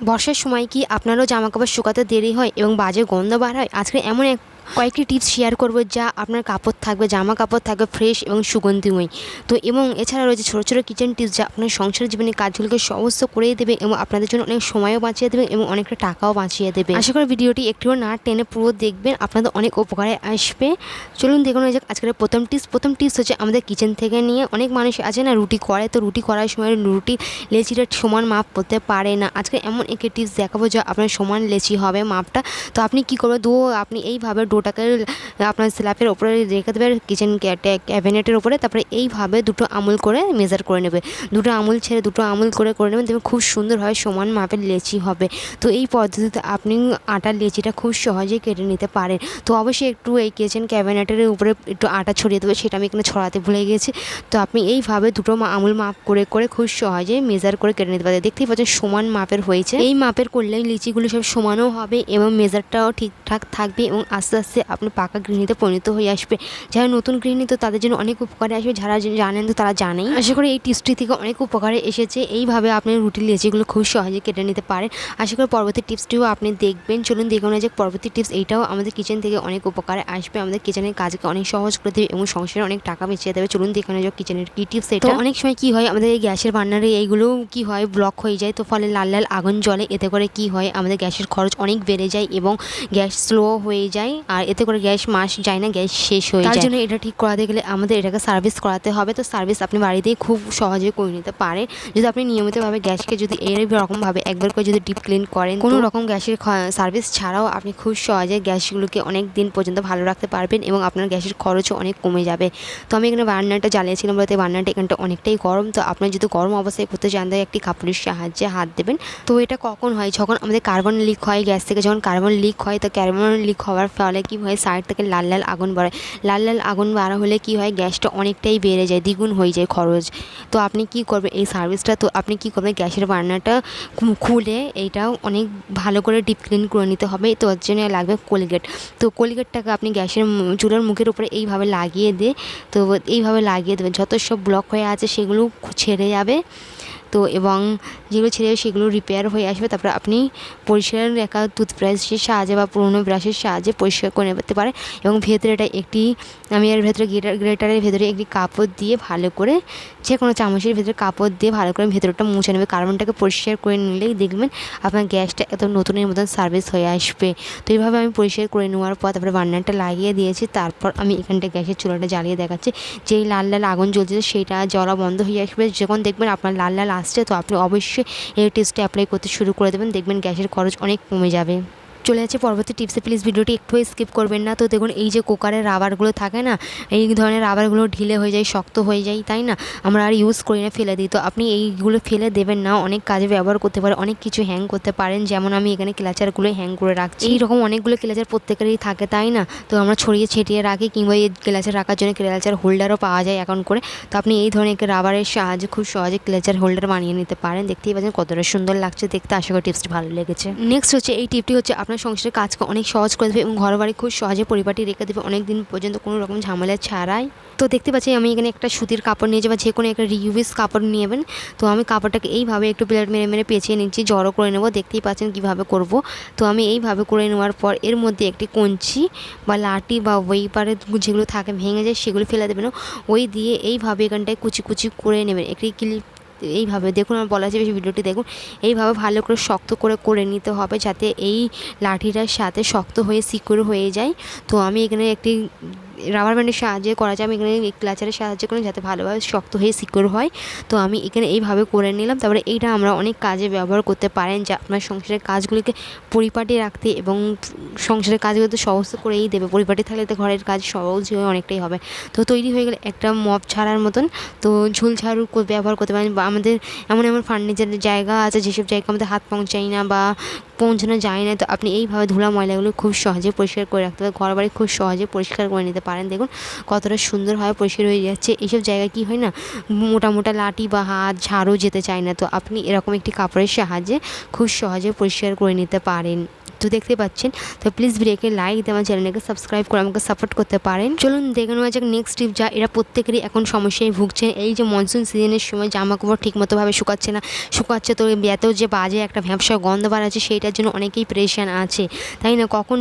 বর্ষার সময় কি আপনারও জামাকাপড় শুকাতে দেরি হয় এবং বাজে গন্ধ বার হয়? আজকে এমন এক কয়েকটি টিপস শেয়ার করব যা আপনার কাপড় থাকবে, জামা কাপড় থাকবে ফ্রেশ এবং সুগন্ধিময়। তো এবং এছাড়া রয়েছে ছোটো ছোটো কিচেন টিপস যা আপনার সংসার জীবনে কাজগুলোকে সহজ করেই দেবে এবং আপনাদের জন্য অনেক সময়ও বাঁচিয়ে দেবে এবং অনেকটা টাকাও বাঁচিয়ে দেবে। আশা করি ভিডিওটি একটুও না টেনে পুরো দেখবেন, আপনাদের অনেক উপকারে আসবে। চলুন দেখুন এই যে আজকের প্রথম টিপস প্রথম টিপস হচ্ছে আমাদের কিচেন থেকে নিয়ে অনেক মানুষ আছে না রুটি করে, তো রুটি করার সময় রুটি লেচিটা সমান মাপ করতে পারে না। আজকে এমন একটি টিপস দেখাবো যা আপনার সমান লেচি হবে মাপটা। তো আপনি কী করবেন? দু, আপনি এইভাবে ডোটাকে আপনার স্ল্যাপের ওপরে রেখে দেবেন কিচেন ক্যাবিনেটের ওপরে, তারপরে এইভাবে দুটো আমুল করে মেজার করে নেবে। দুটো আমুল ছেড়ে দুটো আমুল করে করে নেবেন, দেখবেন খুব সুন্দরভাবে সমান মাপের লেচি হবে। তো এই পদ্ধতিতে আপনি আটার লেচিটা খুব সহজেই কেটে নিতে পারেন। তো অবশ্যই একটু এই কিচেন ক্যাবিনেটের উপরে একটু আটা ছড়িয়ে দেবে, সেটা আমি এখানে ছড়াতে ভুলে গেছি তো আপনি এইভাবে দুটো আমুল মাপ করে করে খুব সহজেই মেজার করে কেটে নিতে পারেন। দেখতেই পাচ্ছেন সমান মাপের হয়েছে। এই মাপের করলে লিচিগুলো সব সমানও হবে এবং মেজারটাও ঠিকঠাক থাকবে এবং আস্তে আস্তে আপনি পাকা গৃহিণীতে পরিণত হয়ে আসবে। যারা নতুন গৃহিণী, তো তাদের জন্য অনেক উপকারে আসবে। যারা জানেন তো তারা জানেই। আশা করি এই টিপসটি থেকে অনেক উপকারে এসেছে। এইভাবে আপনি রুটি লেচিগুলো খুব সহজে কেটে নিতে পারেন। আশা করি পরবর্তী টিপসটিও আপনি দেখবেন। চলুন দেখুন যে পরবর্তী টিপস। এইটাও আমাদের কিচেন থেকে অনেক উপকারে আসবে। আমাদের কিচেনের কাজকে অনেক সহজ করে দেবে এবং সংসারে অনেক টাকা বেঁচে দেবে। চলুন দেখুন যে কিচেনের কী টিপস এটা। অনেক সময় কি হয়, আমাদের এই গ্যাসের বার্নারে এইগুলো কি হয়, ব্লক হয়ে যায়, তো ফলে লাল লাল আগুন জ্বলে। এতে করে কি হয়, আমাদের গ্যাসের খরচ অনেক বেড়ে যায় এবং গ্যাস স্লো হয়ে যায়। আর এতে করে গ্যাস মাস যায় না গ্যাস শেষ হয়ে যায়। তার জন্য এটা ঠিক করাতে গেলে আমাদের এটাকে সার্ভিস করাতে হবে। তো সার্ভিস আপনি বাড়িতেই খুব সহজে করে নিতে পারেন। যদি আপনি নিয়মিতভাবে গ্যাসকে যদি এরকমভাবে একবার করে যদি ডিপ ক্লিন করেন কোনো রকম গ্যাসের সার্ভিস ছাড়াও আপনি খুব সহজে গ্যাসগুলোকে অনেক দিন পর্যন্ত ভালো রাখতে পারবেন এবং আপনার গ্যাসের খরচও অনেক কমে যাবে। তো আমি এখানে বার্নারটা জ্বালিয়েছিলাম বলতে বার্নারটা এখানটা অনেকটাই গরম। তো আপনার যদি গরম অবস্থায় করতে চান তাহলে একটি কাপড়ের সাহায্যে হাত দেবেন। তো এটা কখন হয়? যখন আমাদের কার্বন লিক হয় গ্যাস থেকে যখন কার্বন লিক হয় তো কার্বন লিক হওয়ার ফলে কী হয়? সাইড থেকে লাল লাল আগুন বাড়ায়। লাল লাল আগুন বাড়া হলে কি হয়? গ্যাসটা অনেকটাই বেড়ে যায়, দ্বিগুণ হয়ে যায় খরচ। তো আপনি কি করবেন? এই সার্ভিসটা তো আপনি কি করবেন? গ্যাসের বার্নারটা খুলে এইটাও অনেক ভালো করে ডিপ ক্লিন করে নিতে হবে। তো ওর জন্য লাগবে কোলগেট তো কোলগেটটাকে আপনি গ্যাসের চুলার মুখের উপরে এইভাবে লাগিয়ে দিয়ে তো এইভাবে লাগিয়ে দেবেন। যত সব ব্লক হয়ে আছে সেগুলো ছেড়ে যাবে। এবং যেগুলো ছেড়ে সেগুলো রিপেয়ার হয়ে আসবে। তারপরে আপনি পরিষ্কার রাখা টুথব্রাশের সাহায্যে বা পুরোনো ব্রাশের সাহায্যে পরিষ্কার করে নিতে পারে এবং ভেতরে এটা একটি, আমি এর ভেতরে গ্রেটার গ্রেটারের ভেতরে একটি কাপড় দিয়ে ভালো করে যে কোনো চামচের ভেতরে কাপড় দিয়ে ভালো করে ভেতরটা মুছে নেবে। কার্বনটাকে পরিষ্কার করে নিলেই দেখবেন আপনার গ্যাসটা একদম নতুনের মতন সার্ভিস হয়ে আসবে। তো এইভাবে আমি পরিষ্কার করে নেওয়ার পর তারপরে বার্নারটা লাগিয়ে দিয়েছি। তারপর আমি এখানটা গ্যাসের চুলাটা জ্বালিয়ে দেখাচ্ছি। যেই লাল লাল আগুন জ্বলছে সেইটা জ্বলা বন্ধ হয়ে আসবে। যখন দেখবেন আপনার লাল লাল আসছে, তো আপনি অবশ্যই এই টেস্টটি অ্যাপ্লাই করতে শুরু করে দেবেন। দেখবেন গ্যাসের খরচ অনেক কমে যাবে। চলে যাচ্ছে। পরবর্তী টিপসে প্লিজ ভিডিওটি একটু স্কিপ করবেন না। তো দেখুন এই যে কুকারের রাবারগুলো থাকে না এই ধরনের রাবারগুলো ঢিলে হয়ে যায় শক্ত হয়ে যায় তাই না? আমরা আর ইউজ করি না ফেলে দিই। তো আপনি এইগুলো ফেলে দেবেন না। অনেক কাজে ব্যবহার করতে পারে অনেক কিছু হ্যাং করতে পারেন। যেমন আমি এখানে ক্লাচারগুলো হ্যাং করে রাখছি। এইরকম অনেকগুলো ক্লাচার প্রত্যেকেরই থাকে তাই না? তো আমরা ছড়িয়ে ছিটিয়ে রাখি কিংবা এই ক্লাচার রাখার জন্য ক্লাচার হোল্ডারও পাওয়া যায় এখন করে। তো আপনি এই ধরনের একটি রাবারের সাহায্যে খুব সহজে ক্লাচার হোল্ডার বানিয়ে নিতে পারেন। দেখতেই পাচ্ছেন কতটা সুন্দর লাগছে দেখতে। আশা করি টিপসটি ভালো লেগেছে। নেক্সট হচ্ছে এই টিপটি হচ্ছে আপনার সংসারের কাজকে অনেক সহজ করে দেবে এবং ঘর বাড়ি খুব সহজে পরিপাটি রেখে দেবে। অনেক দিন পর্যন্ত কোনো রকম ঝামেলা ছাড়াই। তো দেখতে পাচ্ছি আমি এখানে একটা সুতির কাপড় নিয়েছি বা যে কোনো একটা রিউজ কাপড় নেবেন। তো আমি কাপড়টাকে এইভাবে একটু প্লেট মেরে মেরে পেঁচিয়ে নিচ্ছি, জড়ো করে নেব। দেখতেই পাচ্ছেন কীভাবে করব। তো আমি এইভাবে করে নেওয়ার পর এর মধ্যে একটি কঞ্চি বা লাঠি বা ওইপারে যেগুলো থাকে ভেঙে যায় সেগুলো ফেলে দেবেন। ওই দিয়ে এইভাবে এখানটায় কুচি কুচি করে নেবেন। একটি ক্লিপ এইভাবে দেখুন, আমার বলা আছে বেশি ভিডিওটি দেখুন। এইভাবে ভালো করে শক্ত করে করে নিতে হবে যাতে এই লাঠিটার সাথে শক্ত হয়ে সিকিউর হয়ে যায়। তো আমি এখানে একটি রাবার ব্যান্ডের সাহায্যে করা যায়, আমি এখানে ক্লাচারের সাহায্যে করি যাতে ভালোভাবে শক্ত হয়ে সিকিউর হয়। তো আমি এখানে এইভাবে করে নিলাম। তারপরে এইটা আমরা অনেক কাজে ব্যবহার করতে পারেন যা আপনার সংসারের কাজগুলিকে পরিপাটি রাখতে এবং সংসারের কাজগুলো তো সহজ করেই দেবে। পরিপাটি থাকলে তো ঘরের কাজ সহজ হয়ে অনেকটাই হবে। তো তৈরি হয়ে গেলে একটা মপ ছাড়ার মতন তো ঝুল ঝাড়ু ব্যবহার করতে পারেন বা আমাদের এমন এমন ফার্নিচারের জায়গা আছে যেসব জায়গা আমাদের হাত পৌঁছায় না বা পৌঁছানো যায় না। তো আপনি এইভাবে ধুলা ময়লাগুলো খুব সহজে পরিষ্কার করে রাখতে পারেন। ঘর বাড়ি খুব সহজে পরিষ্কার করে নিতে পারেন। দেখুন কতটা সুন্দরভাবে পরিষ্কার হয়ে যাচ্ছে। এইসব জায়গায় কি হয় না, মোটা মোটা লাঠি বা হাত ঝাড়ও যেতে চায় না। তো আপনি এরকম একটি কাপড়ের সাহায্যে খুব সহজে পরিষ্কার করে নিতে পারেন। তো দেখতে পাচ্ছেন। তো প্লিজ ভিডিওকে লাইক আমার চ্যানেলকে সাবস্ক্রাইব করে আমাকে সাপোর্ট করতে পারেন। চলুন দেখে নেওয়া যাক নেক্সট টিপ যা এরা প্রত্যেকেরই এখন সমস্যায় ভুগছেন এই যে মনসুন সিজনের সময় জামা কাপড় ঠিকমতোভাবে শুকাচ্ছে না। শুকাচ্ছে তো এত যে বাজে একটা ভ্যাবসা গন্ধ বার আছে, সেইটার জন্য অনেকেই প্রেশান আছে। তাই না? কখন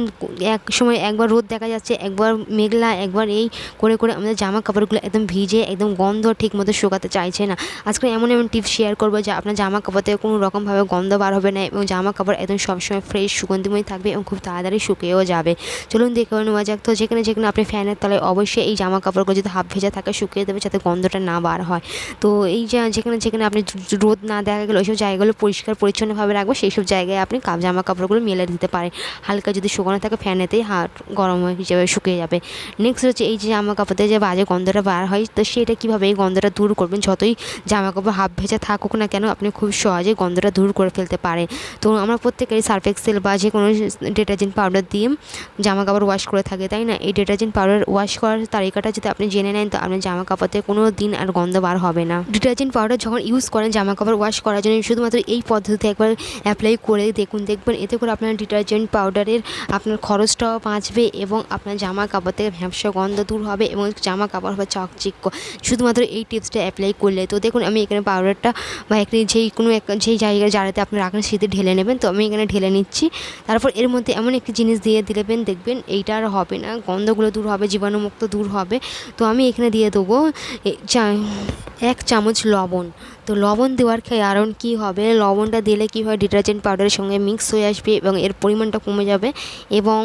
এক সময় একবার রোদ দেখা যাচ্ছে, একবার মেঘলা, একবার এই করে করে আমাদের জামা কাপড়গুলো একদম ভিজে, একদম গন্ধ ঠিক মতো শুকাতে চাইছে না। আজকে এমন এমন টিপস শেয়ার করব যে আপনার জামা কাপড় থেকে কোনো রকমভাবে গন্ধ বার হবে না এবং জামা কাপড় একদম সবসময় ফ্রেশ সুগন্ধিময় থাকবে এবং খুব তাড়াতাড়ি শুকিয়েও যাবে। চলুন দেখে নেওয়া যাক। তো যেখানে যেখানে আপনি ফ্যানের তলায় অবশ্যই এই জামা কাপড়গুলো যদি হাফ ভেজা থাকে, শুকিয়ে দেবে যাতে গন্ধটা না বার হয়। তো এই যেখানে যেখানে আপনি রোদ না দেখা গেলে ওইসব জায়গাগুলো পরিষ্কার, পরিচ্ছন্নভাবে রাখব। সেই সব জায়গায় আপনি জামা কাপড়গুলো মেলে দিতে পারেন। হালকা যদি শুকানো থাকে ফ্যানেতেই হাট গরম হয়ে হিসেবে শুকিয়ে যাবে। নেক্সট হচ্ছে এই যে জামা কাপড়তে যে বাজে গন্ধটা বার হয়, তো সেটা কীভাবে এই গন্ধটা দূর করবেন? যতই জামা কাপড় হাফ ভেজা থাকুক না কেন, আপনি খুব সহজে গন্ধটা দূর করে ফেলতে পারেন। তো আমরা প্রত্যেকেরই সার্ফ এক্সেল বা যে কোনো ডিটারজেন্ট পাউডার দিয়ে জামা কাপড় ওয়াশ করে থাকে, তাই না? এই ডিটারজেন্ট পাউডার ওয়াশ করার তালিকাটা যদি আপনি জেনে নেন, তো আপনার জামা কাপড়তে কোনো দিন আর গন্ধ বার হবে না। ডিটারজেন্ট পাউডার যখন ইউজ করেন জামা কাপড় ওয়াশ করার জন্য, শুধুমাত্র এই পদ্ধতিতে একবার অ্যাপ্লাই করে দেখুন, দেখবেন এতে করে আপনার ডিটারজেন্ট পাউডারের আপনার খরচটাও বাঁচবে এবং আপনার জামা কাপড় থেকে ভ্যাবসা গন্ধ দূর হবে এবং জামা কাপড় হবে চকচিক্য শুধুমাত্র এই টিপসটা অ্যাপ্লাই করলে। তো দেখুন, আমি এখানে পাউডারটা বা একটি যেই কোনো এক, যেই জায়গায় যারাতে আপনি রাখেন সেটি ঢেলে নেবেন। তো আমি এখানে ঢেলে নিচ্ছি। তারপর এর মধ্যে এমন একটি জিনিস দিয়ে দিলেবেন, দেখবেন এইটা আর হবে না, গন্ধগুলো দূর হবে, জীবাণুমুক্ত দূর হবে। তো আমি এখানে দিয়ে দেবো এক চামচ লবণ। তো লবণ দেওয়ার কারণ কী হবে? লবণটা দিলে কী হয়? ডিটারজেন্ট পাউডারের সঙ্গে মিক্স হয়ে আসবে এবং এর পরিমাণটা কমে যাবে এবং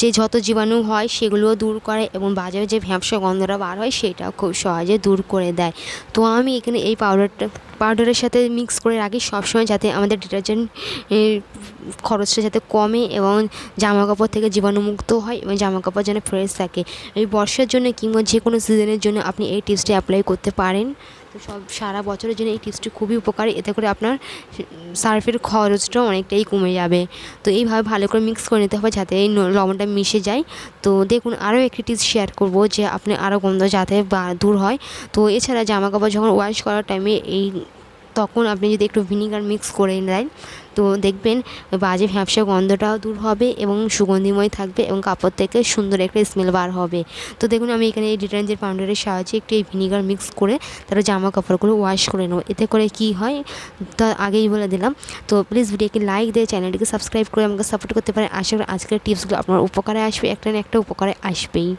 যে যত জীবাণু হয় সেগুলোও দূর করে এবং বাজারে যে ভ্যাবসা গন্ধটা বার হয় সেটাও খুব সহজে দূর করে দেয়। তো আমি এখানে এই পাউডারটা পাউডারের সাথে মিক্স করে রাখি সবসময় যাতে আমাদের ডিটারজেন্ট খরচটা যাতে কমে এবং জামা কাপড় থেকে জীবাণুমুক্ত হয় এবং জামা কাপড় যেন ফ্রেশ থাকে। এই বর্ষার জন্য কিংবা যে কোনো সিজনের জন্য আপনি এই টিপসটি অ্যাপ্লাই করতে পারেন। তো সব সারা বছরের জন্য এই টিপসটি খুবই উপকারী। এতে করে আপনার সার্ফের খরচটাও অনেকটাই কমে যাবে। তো এইভাবে ভালো করে মিক্স করে নিতে হবে যাতে এই লবণটা মিশে যায়। তো দেখুন, আরও একটি টিপস শেয়ার করব যে আপনি আরও গন্ধ যাতে দূর হয়। তো এছাড়া জামা কাপড় যখন ওয়াশ করার টাইমে এই, তখন আপনি যদি একটু ভিনিগার মিক্স করে দেন তো দেখবেন বাজে ভ্যাবসা গন্ধটাও দূর হবে এবং সুগন্ধিময় থাকবে এবং কাপড় থেকে সুন্দর একটা স্মেল বার হবে। তো দেখুন আমি এখানে এই ডিটারজেন্ট পাউডারের সাহায্যে একটু এই ভিনিগার মিক্স করে তারপর জামা কাপড়গুলো ওয়াশ করে নেব। এতে করে কি হয়? তা আগেই বলে দিলাম। তো প্লিজ ভিডিওকে লাইক দিয়ে চ্যানেলটিকে সাবস্ক্রাইব করে আমাকে সাপোর্ট করতে পারেন। আশা করি আজকের টিপসগুলো আপনার উপকারে আসবে, একটা না একটা উপকারে আসবেই।